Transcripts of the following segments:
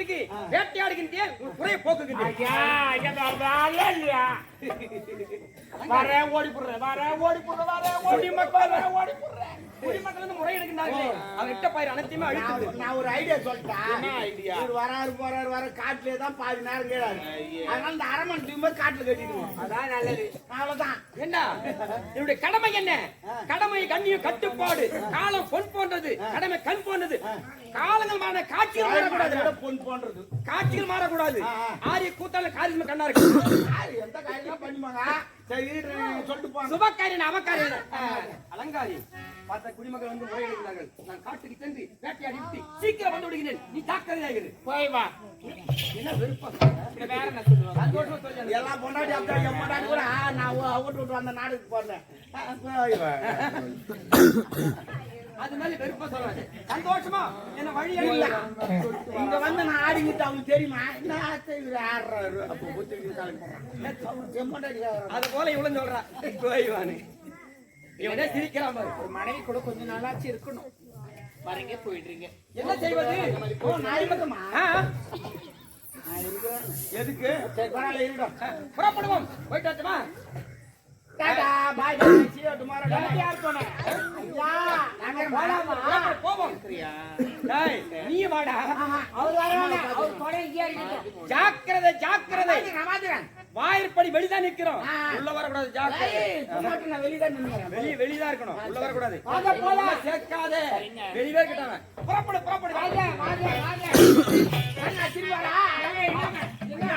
காட்டுக்கு வேட்டையாடுகின்றேன் உன் குறைய போக்குகின்றேன். ஐயா ஐயா வேலை இல்லையா? வரேன் ஓடி போடுறேன் வரேன் ஓடி போடுறேன் வரேன் ஓடி மக்கள் வரேன் ஓடி போடுறேன் குடிமக்கள் வந்து முறையிடுகின்றார்களே அவன் இட்ட பயிர் அனைத்தையுமே அழித்து விடு. நான் ஒரு ஐடியா சொல்லிட்டேன் என்ன idea? இவர் வராரு போறாரு வர காட்டுலயே தான் பாதி நேரம் அதனால இந்த அரை மணி தூய்மை காட்டுல கட்டிடுவோம் அதான் நல்லது. அவ்வளவுதான். என்ன? என்னுடைய கடமை என்ன? கடமை கண்ணியம் கட்டுப்பாடு. காலம் பொன் போன்றது. கடமை கண் போன்றது. காலங்கள் மாற காட்சிகள் மாறக்கூடாது. பொன் போன்றது? காட்சிகள் மாறக்கூடாது. ஆரிய கூத்தால காரியம் கண்ணா இருக்கு எந்த காரியம் பண்ணிப்பாங்க? சரி சொல்லிட்டு போங்க. சுபக்காரியன் அவக்காரியன். அலங்காரி. பார்த்த குடிமக்கள் வந்து முறையிடுகிறார்கள் நான் காட்டுக்கு சென்று வேட்டையாடி விட்டு சீக்கிரம் வந்து விடுகிறேன். நீ ஜாக்கிரதையாகிரு போய் வா. என்ன விருப்பம் வேற என்ன சொல்லுவாங்க. எல்லாம் பொண்டாட்டி அப்படி என் பொண்டாட்டி கூட நான் அவுட்டு விட்டு வந்த நாடுக்கு போறேன். போய் வா. அது மாதிரி சொல்லாது. சந்தோஷமா? என்ன வழி இல்ல. இங்க வந்து நான் ஆடிக்கிட்டு அவங்களுக்கு தெரியுமா? இவரு ஆடுறாரு. அப்போ. அது போல இவ்வளவு சொல்றா. போய்வானு இவனே சிரிக்கிறான் பாரு. ஒரு மனைவி கூட கொஞ்சம் நாளாச்சு இருக்கணும். வரீங்க போயிடுறீங்க. என்ன செய்வது? ஓ, நான் இருக்கமா? எதுக்கு. புறப்படுவோம். போயிட்டு வரட்டுமா? Tata, bye bye, see you tomorrow. யார் போன ஐயா, நாங்க போலாமா? போவோம் டேய், நீ வாடா அவர் வராங்க, அவர் தொலை இங்கே இருக்கட்டும். ஜாக்கிரதை ஜாக்கிரதை நான் மாத்துறேன். வாயிற்படி வெளிதான் நிக்கிறோம். உள்ள வரக்கூடாது ஜாக்கிரதை நான் வெளியே தான் நின்னுக்கிறேன். வெளிய வெளியதான் இருக்கணும் உள்ள வரக்கூடாது போலாம். உள்ள சேர்க்காதே வெளியே இருக்கிட்டாங்க புறப்படு புறப்படு வாங்க, வாங்க, வாங்க. வாடா. ஏய், என்னங்க, என்ன?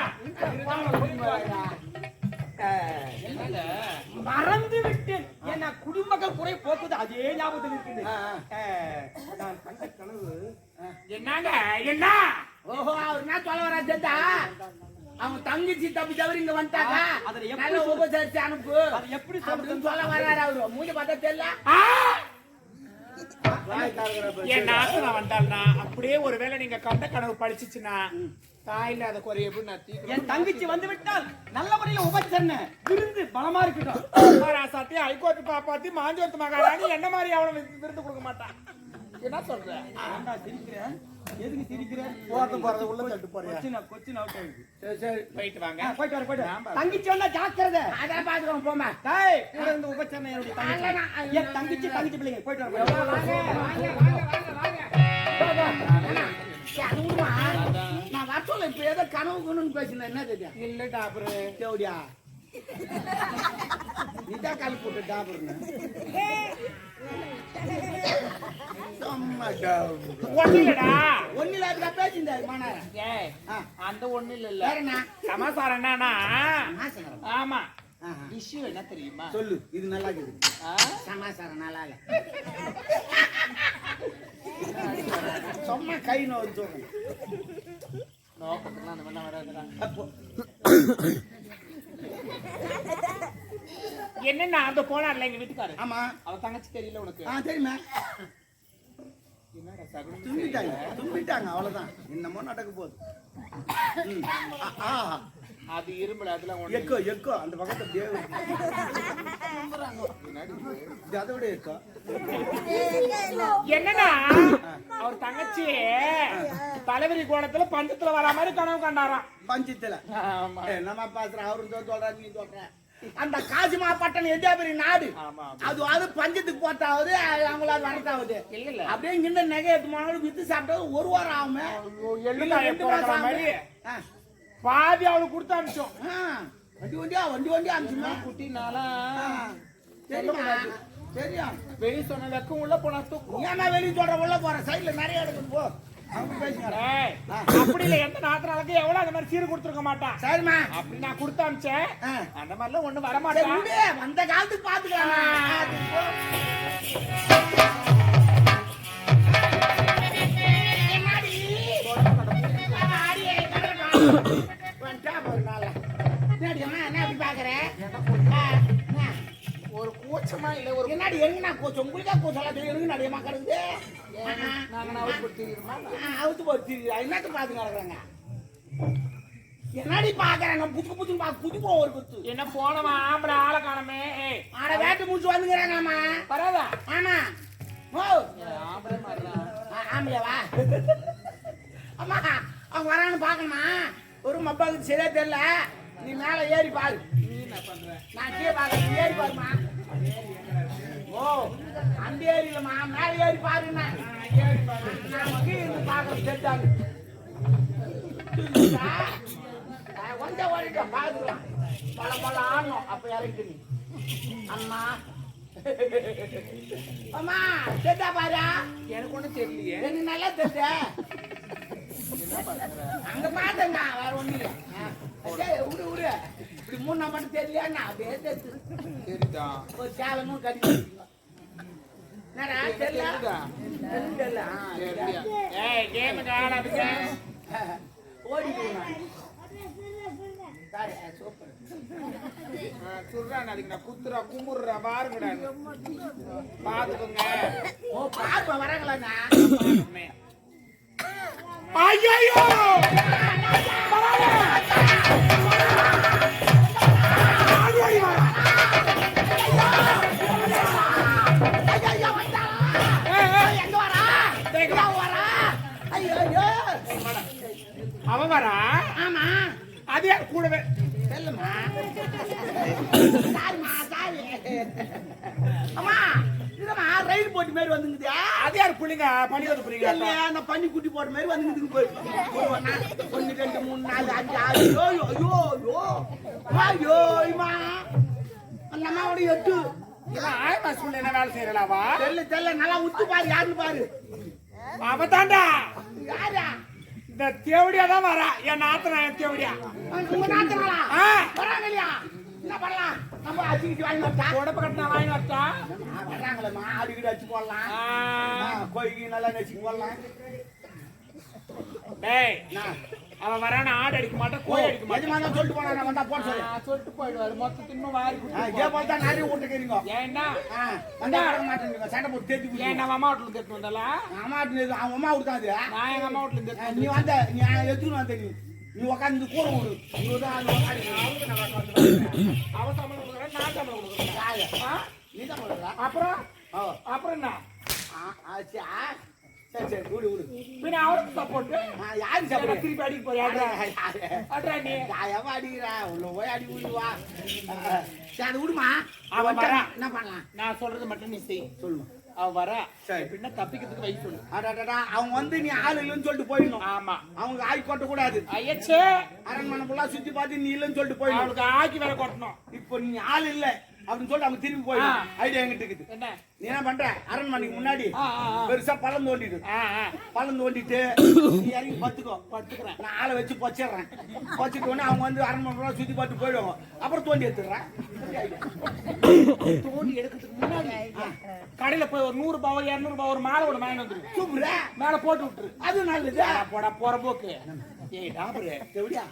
மறந்து விட்டேன் என்ன குடிமக்கள் குறை போக்குது அதே ஞாபகத்தில் இருக்குது. நான் கண்ட கனவு என்னங்க என்ன? ஓஹோ, அவர் என்ன சொல்ல வரா தெரியுதா? அவங்க தங்கச்சி தப்பி தவிர இங்க வந்துட்டாங்க அதுல எப்படி? உபசரிச்சு அனுப்பு. அது எப்படி சொல்ல வர்றாரு அவரு. மூஞ்சி பார்த்தா தெரியல. என் நாக்கு நான் வந்தாள்னா அப்படியே ஒருவேளை நீங்க கண்ட கனவு பழிச்சிச்சுன்னா தாயில அதை குறைய எப்படி? என் தங்கச்சி வந்து விட்டால் நல்ல முறையில் உபச்சரண. விருந்து பலமா இருக்கட்டும். ராசாத்தி ஹைகோர்ட் பாப்பாத்தி மாஞ்சோத்து மகாராணி என்ன மாதிரி அவனை விருந்து கொடுக்க மாட்டான் என்ன சொல்ற? ஏன்டா சிரிக்கிற? எதுக்கு சிரிக்கிற? போறது போறது உள்ள தட்டு போறியா? கொச்சின் கொச்சின் அவுட் ஆயிடுது. சரி சரி போயிட்டு வாங்க. போயிட்டு வர போயிட்டு. தங்கச்சி வந்தா ஜாக்கிரதை. அதான் பாத்துக்கோங்க போமா டேய் கூட இருந்து உபச்சரணை என்னுடைய தங்கச்சி. என் தங்கச்சி தங்கச்சி பிள்ளைங்க போயிட்டு வர. வாங்க வாங்க வாங்க வாங்க. அது? நான் வர சொல்ல இப்ப ஏதோ கனவு கணுன்னு பேசினேன் என்ன தெரியும் இல்ல டாபரு தேவடியா நீதான் காலி போட்டு டாபர்னு. அந்த ஒண்ணு இல்ல சமாசாரம் என்னன்னா. ஆமா. ஆஹா. இஷ்யூ என்ன தெரியுமா? சொல்லு இது நல்லா இருக்குது? சமாசாரம் நல்லா இல்ல. சும்மா கை நோய் நோக்கத்துலாம் அந்த வராதுடா. அப்போ. என்னன்னா அந்த போனார்ல எங்க வீட்டுக்காரு ஆமா. அவ தங்கச்சி தெரியல உனக்கு. ஆ தெரியுமா. தும்பிட்டாங்க தும்பிட்டாங்க அவ்வளவுதான். என்னமோ நடக்க போகுது. அது இரும்புல அதெல்லாம் ஒண்ணு. எக்கோ எக்கோ அந்த பக்கத்தை தேவை இது? அதை விட எக்கோ. என்னன்னா அவர் தங்கச்சி தலைவரி கோணத்துல பஞ்சத்துல வர மாதிரி கனவு கண்டாராம். பஞ்சத்துல. நம்ம பேசுற? அவரு சொல் சொல்றாரு நீ சொல்ற. அந்த காசிமா எதா பெரிய நாடு? அது அது பஞ்சத்துக்கு போட்டாவது அவங்களால வரட்டாவது அப்படியே இங்கிருந்து நகை எடுத்து போனாலும் வித்து சாப்பிட்டது ஒரு வாரம் ஆகுமே. பாதி அவளுக்கு கொடுத்து அனுப்பிச்சோம். வண்டி வண்டியா? வண்டி வண்டியா அனுப்பிச்சுமா? குட்டினால தெரியுமா? தெரியும். வெளி சொன்ன வெக்கம் உள்ள போனா தூக்கும். நீ என்ன வெளியே சொல்ற? உள்ள போற. சைடுல நிறைய எடுக்கணும் போ. அப்படி இல்ல எந்த நாத்தினாலுக்கு எவ்வளவு அந்த மாதிரி சீர் கொடுத்துருக்க மாட்டான் சரிம்மா அப்படி நான் கொடுத்து அனுப்பிச்சேன். அந்த மாதிரிலாம் ஒண்ணு வர சரி, மாட்டான் விடு. வந்த காலத்துக்கு பாத்துக்கலாம் அது போ. என்னடி? கூச்சமா இல்ல ஒரு என்னடி எங்கண்ணா கூச்சம்? உங்களுக்கா கூச்சம் தெரியும். எனக்கு நடிகமா கிடக்குது நாங்க அவுத்து போட்டு என்னத்து பாத்து கிடக்குறாங்க என்னடி பாக்குறாங்க புச்சு புச்சு பாத்து புச்சு போ ஒரு குத்து. என்ன போனவன் ஆம்பளை ஆளை காணமே. ஆட வேட்டு முடிச்சு வந்துக்கிறாங்கம்மா பரவாயில்ல. ஆமா. ஓ. ஆம்பளை மாதிரிதான் ஆ- ஆம்பளையாவா அம்மா அவங்க வரான்னு பார்க்கணுமா? ஒரு மப்பாவுக்கு சரியா தெரியல. நீ மேல ஏறி பாரு. நான் கீழே பார்க்கறேன். நீ ஏறி பாருமா ஓ அந்த ஏரியிலமா மேல ஏறி பாருங்க இருந்து பார்க்கறது தெரிஞ்சாங்க கொஞ்சம் ஓடிட்டு பாத்துக்கலாம். பல பல ஆடணும் அப்ப இறங்கிட்டு நீ அம்மா. அம்மா தெரியா பாரு? எனக்கு ஒண்ணும் தெரியலையே. எனக்கு நல்லா தெரியுது அங்க பார்த்தேங்க வேற ஒண்ணு இல்ல. டேய், விடு. விடு இப்படி மூணு நான் மட்டும் அப்படியே தெரியுது? ஒரு சேலமும் தெரியல தெரியல? ஆடாதுங்க ஓடி சூப்பர். சொல்றான் அதுக்கு நான் குத்துறா கும்புடுறா பாருங்கடா. பாத்துக்கோங்க. ஓ பார்ப்ப வரங்களா ஐயோ அவன் வரா ஆமா. அதே கூடவே. செல்லுமா. அம்மா இதுமா ரயில் போட்டு மாதிரி வந்துங்குதா அது யார் புள்ளிங்க? பணி வந்து புள்ளிங்க நான் குட்டி போட்ட மாதிரி வந்துங்குதுங்க போய். ரெண்டு மூணு நாலு அஞ்சு ஆறு ஐயோ ஐயோ ஐயோ ஐயோ ஐயோ அந்த அம்மாவோட எட்டு. இவன் ஆய் மாசம் என்ன வேலை செய்யறாவா தெரியல தெரியல நல்லா உத்து பாரு யாருன்னு பாரு. அவ தாண்டா யாரா? இந்த தேவடியா தான் வரா. என் நாத்தனா என் தேவடியா. உங்க ஆ. வராங்க இல்லையா என்ன பண்ணலாம்? நம்ம அச்சுக்கிட்டு வாங்கி வரட்டா உடம்பு கட்டினா வாங்கி வரட்டா வர்றாங்களேம்மா ஆடு கீடு அடிச்சு போடலாம். கோழிக்கு நல்லா நச்சு போடலாம். டேய். அவன் வரான ஆடு அடிக்க மாட்டான் கோழி அடிக்க மாட்டான் சொல்லிட்டு போனா நான் வந்தா போட சொல்லு. நான் சொல்லிட்டு போயிடுவாரு. மொத்த தின்னும் வாரி இதே போல தான் நிறைய விட்டுக்கிறீங்க ஏன்னா வந்தா வர மாட்டேங்க சண்டை போட்டு தேத்தி ஏன் நம்ம அம்மா வீட்டுல இருந்து வந்தாலா அம்மா வீட்டுல அவன் அம்மா கொடுத்தாது நான் எங்க அம்மா வீட்டுல நீ வந்த நீ எதுன்னு வந்த நீ. நீ உட்காந்து கூட விடு நீ தான் அங்க உட்காந்து அவன் சம்பளம் கொடுக்குறேன் நான் சம்பளம் கொடுக்குறேன்? நீ தான் போடுறா அப்புறம்? அப்புறம் என்ன? ஆ சரி. சரி சரி பின்ன அவருக்கு சப்போர்ட் ஆ, யாரு சாப்பிடுற திருப்பி அடிக்க போறியா? நீ. எவ அடிக்கிறா. உள்ள போய் அடி விடுவா சரி அது விடுமா? அவன் அவன் வரா. என்ன பண்ணலாம்? நான் சொல்றது மட்டும் நீ செய். சொல்லுமா. அவ வரா. சரி. பின்ன தப்பிக்கிறதுக்கு வழி சொல்லு. அவங்க வந்து நீ ஆள் இல்லைன்னு சொல்லிட்டு போயிடணும். ஆமா. அவங்க ஆய் கொட்ட கூடாது. ஐயச்சே அரண்மனை ஃபுல்லா சுத்தி பார்த்து நீ இல்லைன்னு சொல்லிட்டு போயிடணும். அவளுக்கு ஆக்கி வேற கொட்டணும். இப்போ நீ ஆள் இல்ல. அப்படின்னு சொல்லிட்டு அவங்க திரும்பி போயிடணும் ஐடியா எங்கிட்ட இருக்குது. என்ன? நீ என்ன பண்ற? அரண்மனைக்கு முன்னாடி. பெருசா பள்ளம் தோண்டிடு. ஆ, ஆ. பள்ளம் தோண்டிட்டு நீ இறங்கி பத்துக்கோ படுத்துக்கிறேன். நான் ஆளை வச்சு பொச்சிடுறேன். பொச்சிட்டு உடனே அவங்க வந்து அரண்மனை சுத்தி பார்த்து போயிடுவாங்க. அப்புறம் தோண்டி எடுத்துடுறேன். தோண்டி எடுக்கிறதுக்கு முன்னாடி கடையில போய் ஒரு நூறு ரூபாய் இருநூறு ரூபாய் ஒரு மாலை ஒன்று வாங்கி வந்துரு. சூப்பரா? மேல போட்டு விட்டுரு. அது நல்லது. போடா போற போக்கு. ஏய் டாபரு எப்படியா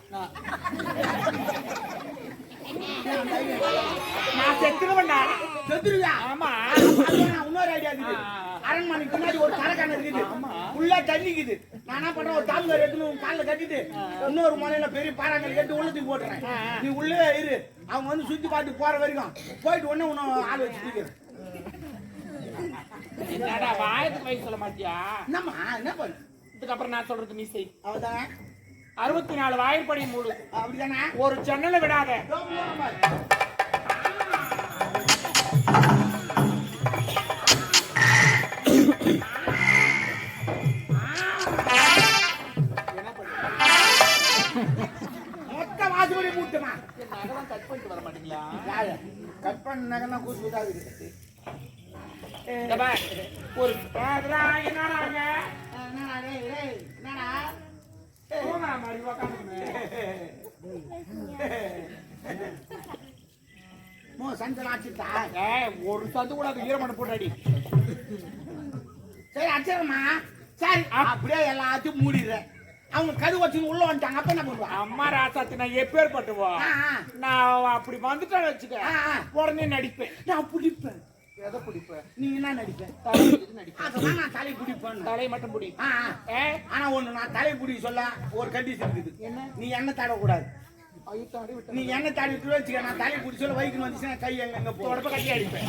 நான் செத்துருவேன்டா. செத்துருவியா? ஆமா. இன்னொரு ஐடியா இருக்குது. ஆ. அரண்மனைக்கு முன்னாடி ஒரு கரைக்கான இருக்குது. ஃபுல்லா தண்ணிக்குது நான் என்ன பண்றேன்? ஒரு தாம்பர் எடுத்து உன் காலில் கட்டிட்டு இன்னொரு முனையில பெரிய பாறாங்கல் கட்டி உள்ள தூக்கி போட்டுறேன். நீ உள்ளே இரு. அவங்க வந்து சுத்தி பார்த்து போற வரைக்கும். போயிட்டு உடனே உன்னை ஆள் வச்சு தூக்கிறேன் என்னடா வாயத்துக்கு வயசு சொல்ல மாட்டியா? என்னம்மா? என்ன பண்ணு? இதுக்கப்புறம் நான் சொல்றது செய். அவதானே அறுபத்தி நாலு வாயிற்படி மூடு. அப்படிதானே? ஒரு ஜன்னலை விடாத. பண்ணு மொத்த வாசப்படி மூட்டுமா? நகரம் கட் பண்ணிட்டு வர மாட்டீங்களா? கட் கூசு இந்த பார், ஒரு என்னடா என்னடா? தூங்குற மாதிரி. மோ ஆச்சுட்டா ஏய் ஒரு சத்து கூட அது ஈரமண்ணு போட்டு அடி சரி அடிச்சிடமா சரி அப்படியே எல்லாத்தையும் மூடிடுறேன். அவங்க கது வச்சு உள்ள வந்துட்டாங்க அப்ப என்ன பண்ணுவா? அம்மா ராசாத்தி நான் எப்பேற்பட்டுவோ? ஆ, ஆ. நான் அப்படி வந்துட்டேன்னு வச்சுக்க. உடனே நடிப்பேன். நான் பிடிப்பேன் எதை நீ என்ன நடிப்பேன் தலை நடிப்பேன் நான் தலை பிடிப்பேன் தலை மட்டும் பிடி. ஆனா ஒண்ணு நான் தலை பிடி சொல்ல ஒரு கண்டிஷன் இருக்குது. என்ன? நீ எண்ணெய் தடக்கூடாது. நீ எண்ணெய் தடவி விட்டு வச்சுக்க நான் தலை பிடி சொல்ல வைக்கணும் வந்துச்சுன்னா கை எங்க எங்க உடம்ப கட்டி அடிப்பேன்.